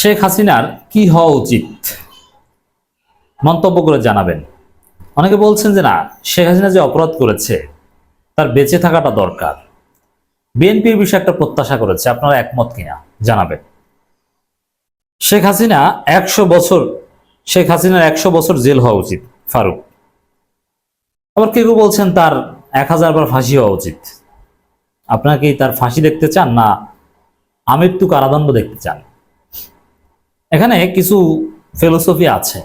শেখ হাসিনার কি হওয়া উচিত? মন্তব্য করে জানাবেন। অনেকে বলছেন যে না, শেখ হাসিনা যে অপরাধ করেছে, তার বেঁচে থাকাটা দরকার। বিএনপির বিষয়ে একটা প্রত্যাশা করেছে, আপনারা একমত কিনা জানাবেন। শেখ হাসিনা একশো বছর, শেখ হাসিনার একশো বছর জেল হওয়া উচিত, ফারুক। আবার কেউ বলছেন তার এক হাজার বার ফাঁসি হওয়া উচিত। আপনারা কি তার ফাঁসি দেখতে চান না আমৃত্যু কারাদণ্ড দেখতে চান? এখানে কিছু ফিলোসফি আছে।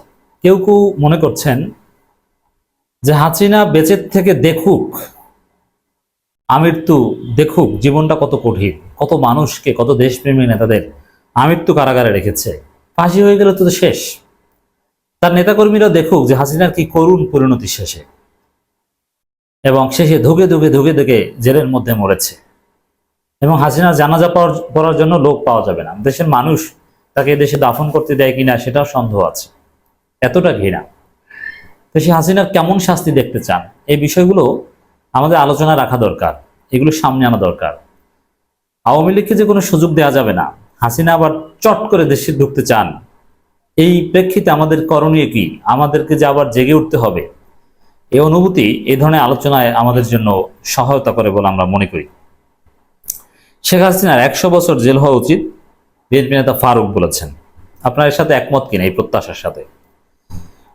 কেউ কেউ মনে করছেন যে হাসিনা বেঁচে থেকে দেখুক, আমৃত্যু দেখুক, জীবনটা কত কঠিন, কত মানুষকে, কত দেশপ্রেমী নেতাদের আমৃত্যু কারাগারে রেখেছে। ফাঁসি হয়ে গেলে তো শেষ। তার নেতাকর্মীরা দেখুক যে হাসিনার কি করুণ পরিণতি শেষে। এবং শেষে ধুকে ধুকে ধুকে ধুকে জেলের মধ্যে মরেছে। এবং হাসিনার জানাজা করার জন্য লোক পাওয়া যাবে না। দেশের মানুষ তাকে দেশে দাফন করতে দেয় কিনা সেটাও সন্দেহ আছে। এতটা ঘৃণা। তো সে হাসিনার কেমন শাস্তি দেখতে চান? এই বিষয়গুলো আমাদের আলোচনা রাখা দরকার। এগুলো সামনে আনা দরকার। আওয়ামী লীগকে যে কোনো সুযোগ দেওয়া যাবে না। হাসিনা আবার চট করে দেশে ঢুকতে চান। এই প্রেক্ষিতে আমাদের করণীয় কি? আমাদেরকে যে আবার জেগে উঠতে হবে। এই অনুভূতি এই ধরনের আলোচনায় আমাদের জন্য সহায়তা করে বলে আমরা মনে করি। শেখ হাসিনার একশো বছর জেল হওয়া উচিত। বিএনপি নেতা ফারুক বলেছেন। আপনার এর সাথে একমত কিনা এই প্রত্যাশার সাথে?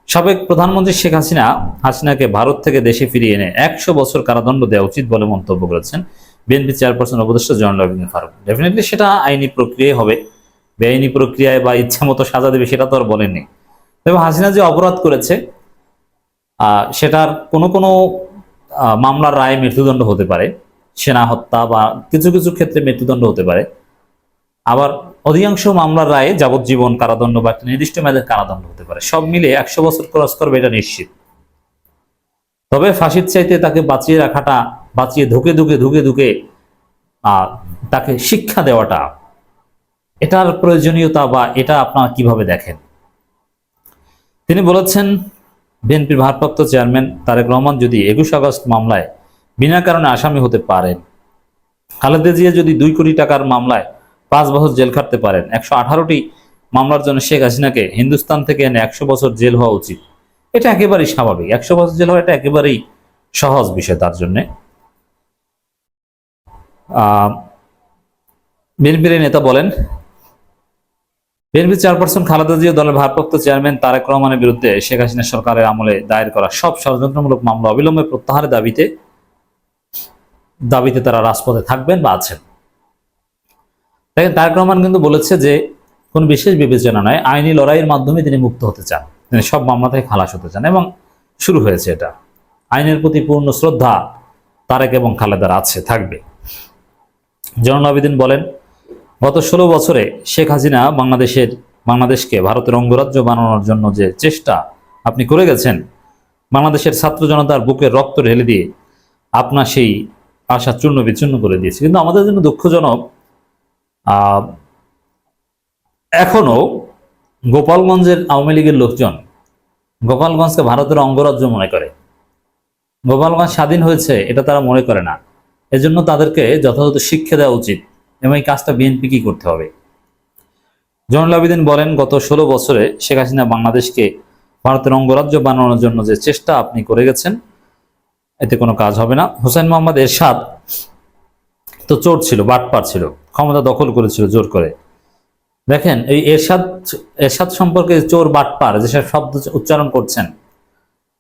সাবেক প্রধানমন্ত্রী শেখ হাসিনা হাসিনাকে ভারত থেকে দেশে ফিরিয়ে এনে একশো বছর কারাদণ্ড দেওয়া উচিত বলে মন্তব্য করেছেন বিএনপি চেয়ারপারসন উপদেষ্টা জয়নুল আবেদিন ফারুক। ডেফিনেটলি সেটা আইনি প্রক্রিয়ায় হবে। বেআইনি প্রক্রিয়ায় বা ইচ্ছা মতো সাজা দেবে সেটা তো আর বলেননি। তবে হাসিনা যে অপরাধ করেছে সেটার কোনো কোনো মামলার রায় মৃত্যুদণ্ড হতে পারে। সেনা হত্যা বা কিছু কিছু ক্ষেত্রে মৃত্যুদণ্ড হতে পারে। আবার অধিকাংশ মামলার রায়ে যাবজ্জীবন কারাদণ্ড বা একটা নির্দিষ্ট মেয়াদের কারাদণ্ড হতে পারে। সব মিলে একশো বছর ক্রস করবে এটা নিশ্চিত। তবে ফাঁসির চাইতে তাকে বাঁচিয়ে রাখাটা, বাঁচিয়ে ধুকে ধুকে ধুকে ধুকে তাকে শিক্ষা দেওয়াটা, এটার প্রয়োজনীয়তা বা এটা আপনারা কীভাবে দেখেন? তিনি বলেছেন, বিএনপির ভারপ্রাপ্ত চেয়ারম্যান তারেক রহমান যদি একুশ আগস্ট মামলায় বিনা কারণে আসামি হতে পারেন, খালেদা জিয়া যদি দুই কোটি টাকার মামলায় পাঁচ বছর জেল খাটতে পারেন। একশো আঠারোটি মামলার জন্য শেখ হাসিনাকে হিন্দুস্তান থেকে এনে একশো বছর জেল হওয়া উচিত। এটা একেবারেই স্বাভাবিক। একশো বছর জেল হওয়া এটা একেবারেই সহজ বিষয় তার জন্যে। বিএনপির নেতা বলেন বিএনপি চেয়ারপারসন খালেদা জিয়া দলের ভারপ্রাপ্ত চেয়ারম্যান তারেক রহমানের বিরুদ্ধে শেখ হাসিনা সরকারের আমলে দায়ের করা সব ষড়যন্ত্রমূলক মামলা অবিলম্বে প্রত্যাহারের দাবিতে দাবিতে তারা রাজপথে থাকবেন বা আছেন। দেখেন, তারেক রহমান কিন্তু বলেছে যে, কোন বিশেষ বিবেচনা নয়, আইনি লড়াইয়ের মাধ্যমে তিনি মুক্ত হতে চান। তিনি সব মামলা থেকে খালাস হতে চান এবং শুরু হয়েছে এটা। আইনের প্রতি পূর্ণ শ্রদ্ধা তারেক এবং খালেদার আছে, থাকবে। জনন আবেদিন বলেন, গত ষোলো বছরে শেখ হাসিনা বাংলাদেশের, বাংলাদেশকে ভারতের অঙ্গরাজ্য বানানোর জন্য যে চেষ্টা আপনি করে গেছেন, বাংলাদেশের ছাত্র জনতার বুকের রক্ত ঢেলে দিয়ে আপনার সেই আশা চূর্ণ বিচূর্ণ করে দিয়েছে। কিন্তু আমাদের জন্য দুঃখজনক আহ, এখনও গোপালগঞ্জের আওয়ামী লীগের লোকজন গোপালগঞ্জকে ভারতের অঙ্গরাজ্য মনে করে। গোপালগঞ্জ স্বাধীন হয়েছে এটা তারা মনে করে না। এজন্য তাদেরকে যথাযথ শিক্ষা দেওয়া উচিত এবং এই কাজটা বিএনপি কি করতে হবে। জয়নুল আবেদিন বলেন গত ষোলো বছরে শেখ হাসিনা বাংলাদেশকে ভারতের অঙ্গরাজ্য বানানোর জন্য যে চেষ্টা আপনি করে গেছেন এতে কোনো কাজ হবে না। হোসেন মোহাম্মদ এরশাদ তো চোর ছিল বাটপার ছিল। ক্ষমতা দখল করেছিল জোর করে। দেখেন, এই এরশাদ এরশাদ সম্পর্কে চোর বাটপার যেসব শব্দ উচ্চারণ করছেন,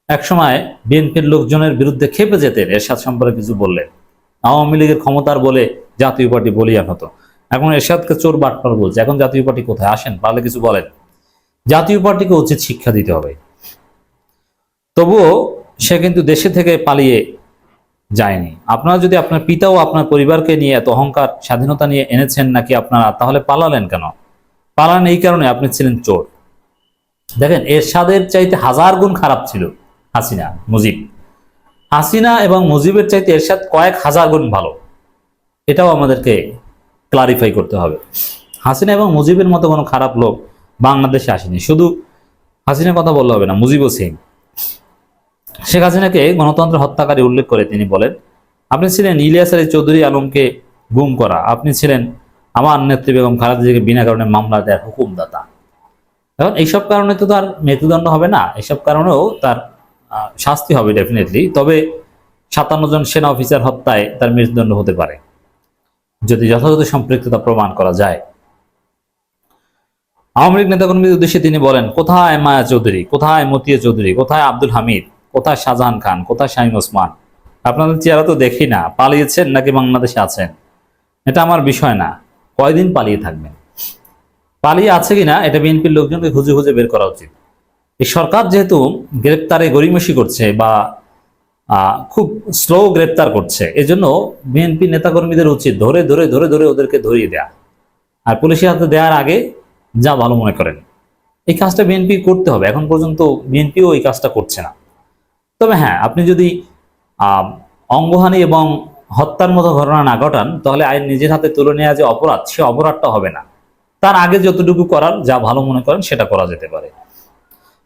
একসময় বিএনপির লোকজনের বিরুদ্ধে খেপে যেতেন এরশাদ সম্পর্কে কিছু বললে। আওয়ামী লীগের ক্ষমতার বলে জাতীয় পার্টি বলিয়ান হতো এখন এরশাদকে চোর বাটপার বলছে, এখন জাতীয় পার্টি কোথায়? আসেন, পারলে কিছু বলেন। জাতীয় পার্টিকে উচিত শিক্ষা দিতে হবে। তবুও সে কিন্তু দেশে থেকে পালিয়ে যায়নি। আপনারা যদি আপনার পিতাও আপনার পরিবারকে নিয়ে এত অহংকার, স্বাধীনতা নিয়ে এনেছেন নাকি আপনারা, তাহলে পালালেন কেন? পালান এই কারণে আপনি ছিলেন চোর। দেখেন, এরশাদের চাইতে হাজার গুণ খারাপ ছিল হাসিনা, মুজিব। হাসিনা এবং মুজিবের চাইতে এরশাদ কয়েক হাজার গুণ ভালো। এটাও আমাদেরকে ক্লারিফাই করতে হবে। হাসিনা এবং মুজিবের মতো কোনো খারাপ লোক বাংলাদেশে আসেনি। শুধু হাসিনার কথা বললে হবে না, মুজিবও সিং শেখ হাসিনাকে গণতন্ত্র হত্যাকারী উল্লেখ করে তিনি বলেন, আপনি ছিলেন ইলিয়াস আলী চৌধুরী আলমকে গুম করা। আপনি ছিলেন আমার নেত্রী বেগম খালেদা জিয়াকে বিনা কারণে মামলা দেওয়ার হুকুমদাতা। এখন এইসব কারণে তো তার মৃত্যুদণ্ড হবে না। এইসব কারণেও তার শাস্তি হবে ডেফিনেটলি তবে সাতান্ন জন সেনা অফিসার হত্যায় তার মৃত্যুদণ্ড হতে পারে, যদি যথাযথ সম্পৃক্ততা প্রমাণ করা যায়। আওয়ামী লীগ নেতাকর্মীদের উদ্দেশ্যে তিনি বলেন, কোথায় মায়া চৌধুরী? কোথায় মতিয়া চৌধুরী? কোথায় আব্দুল হামিদ? কোথায় শাহজাহান খান, কোথায় শাহিন ওসমান? আপনাদের চেহারা তো দেখি না, পালিয়েছেন নাকি বাংলাদেশে আছেন? এটা আমার বিষয় না, কয়দিন পালিয়ে থাকবেন? পালিয়ে আছে কিনা, এটা বিএনপির লোকজনকে খুঁজে খুঁজে বের করা উচিত। এই সরকার যেহেতু গ্রেপ্তারে গরিমসি করছে বা খুব স্লো গ্রেপ্তার করছে, এজন্য বিএনপি নেতাকর্মীদের উচিত ধরে ধরে ধরে ধরে ওদেরকে ধরিয়ে দেয়া। আর পুলিশের হাতে দেওয়ার আগে যা ভালো মনে করেন। এই কাজটা বিএনপি করতে হবে, এখন পর্যন্ত বিএনপিও এই কাজটা করছে না। তবে হ্যাঁ আপনি যদি অঙ্গহানি এবং হত্যার মতো ঘটনা না ঘটান, তাহলে আইন নিজের হাতে তুলে নেওয়া যে অপরাধ, সে অপরাধটা হবে না। তার আগে যতটুকু করার, যা ভালো মনে করেন, সেটা করা যেতে পারে।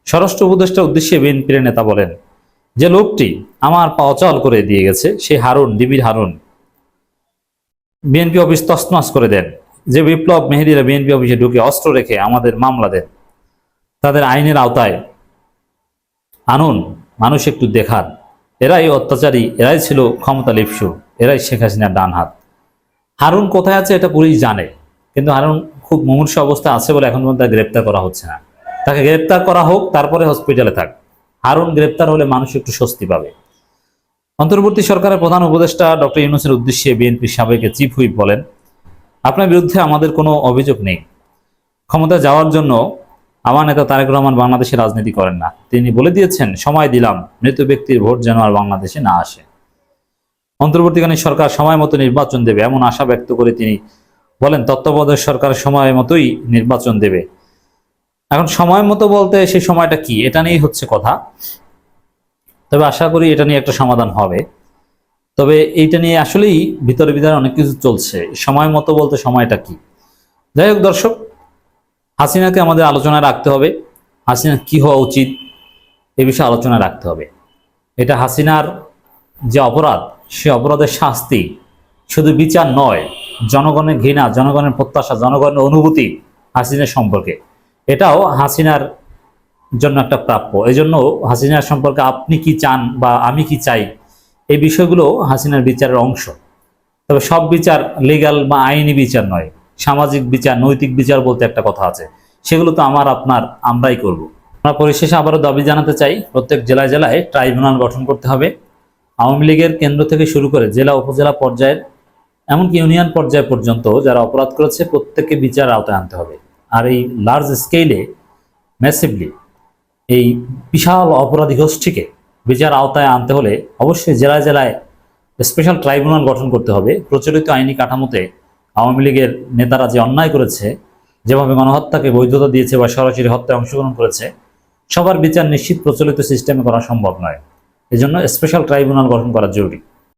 স্বরাষ্ট্র উপদেষ্টার উদ্দেশ্যে বিএনপির নেতা বলেন, যে লোকটি আমার পা অচল করে দিয়ে গেছে সেই হারুন ডিবির হারুন। বিএনপি অফিস তসনস করে দেন, যে বিপ্লব মেহেদিরা বিএনপি অফিসে ঢুকে অস্ত্র রেখে আমাদের মামলা দেন। তাদের আইনের আওতায় আনুন। মানুষ একটু দেখান। এরাই অত্যাচারী, এরাই ছিল ক্ষমতা লিপসু, এরাই শেখ হাসিনার ডান হাত হারুন কোথায় আছে এটা পুলিশ জানে, কিন্তু হারুন খুব মুমূর্ষ অবস্থা আছে বলে এখন পর্যন্ত গ্রেপ্তার করা হচ্ছে না। তাকে গ্রেপ্তার করা হোক, তারপরে হসপিটালে থাক। হারুন গ্রেপ্তার হলে মানুষ একটু স্বস্তি পাবে। অন্তর্বর্তী সরকারের প্রধান উপদেষ্টা ডক্টর ইউনুসের উদ্দেশ্যে বিএনপির সাবেক চিফ হুইপ বলেন, আপনার বিরুদ্ধে আমাদের কোনো অভিযোগ নেই। ক্ষমতা যাওয়ার জন্য আমার নেতা তারেক রহমান বাংলাদেশে রাজনীতি করেন না। তিনি বলে দিয়েছেন, সময় দিলাম, মৃত ব্যক্তির ভোট যেন আর বাংলাদেশে না আসে। অন্তর্বর্তীকালীন সরকার সময় মতো নির্বাচন দেবে এমন আশা ব্যক্ত করে তিনি বলেন, তত্ত্বাবধায়ক সরকার সময় মতোই নির্বাচন দেবে। এখন সময় মতো বলতে সেই সময়টা কি, এটা নিয়েই হচ্ছে কথা। তবে আশা করি এটা নিয়ে একটা সমাধান হবে। তবে এইটা নিয়ে আসলেই ভিতরে ভিতরে অনেক কিছু চলছে। সময় মতো বলতে সময়টা কি? যাই হোক দর্শক হাসিনাকে আমাদের আলোচনায় রাখতে হবে। হাসিনা কি হওয়া উচিত এ বিষয়ে আলোচনা রাখতে হবে। এটা হাসিনার যে অপরাধ, সে অপরাধের শাস্তি শুধু বিচার নয়, জনগণের ঘৃণা, জনগণের প্রত্যাশা, জনগণের অনুভূতি হাসিনার সম্পর্কে। এটাও হাসিনার জন্য একটা প্রাপ্য। এই জন্য হাসিনার সম্পর্কে আপনি কি চান বা আমি কি চাই, এই বিষয়গুলো হাসিনার বিচারের অংশ। তবে সব বিচার লিগাল বা আইনি বিচার নয়। সামাজিক বিচার, নৈতিক বিচার বলতে একটা কথা আছে। সেগুলো তো আমার, আপনার, আমরাই করব। আমরা পরিশেষে আবারও দাবি জানাতে চাই, প্রত্যেক জেলায় জেলায় ট্রাইব্যুনাল গঠন করতে হবে। আওয়ামী লীগের কেন্দ্র থেকে শুরু করে জেলা, উপজেলা পর্যায়ের, এমনকি ইউনিয়ন পর্যায় পর্যন্ত যারা অপরাধ করেছে, প্রত্যেককে বিচার আওতায় আনতে হবে। আর এই লার্জ স্কেলে ম্যাসিভলি এই বিশাল অপরাধী গোষ্ঠীকে বিচার আওতায় আনতে হলে অবশ্যই জেলায় জেলায় স্পেশাল ট্রাইব্যুনাল গঠন করতে হবে। প্রচলিত আইনি কাঠামোতে আওয়ামী লীগের নেতারা যে অন্যায় করেছে, যেভাবে গণহত্যাকে বৈধতা দিয়েছে বা সরাসরি হত্যায় অংশগ্রহণ করেছে, সবার বিচার নিশ্চিত প্রচলিত সিস্টেমে করা সম্ভব নয়। এজন্য স্পেশাল ট্রাইব্যুনাল গঠন করা জরুরি।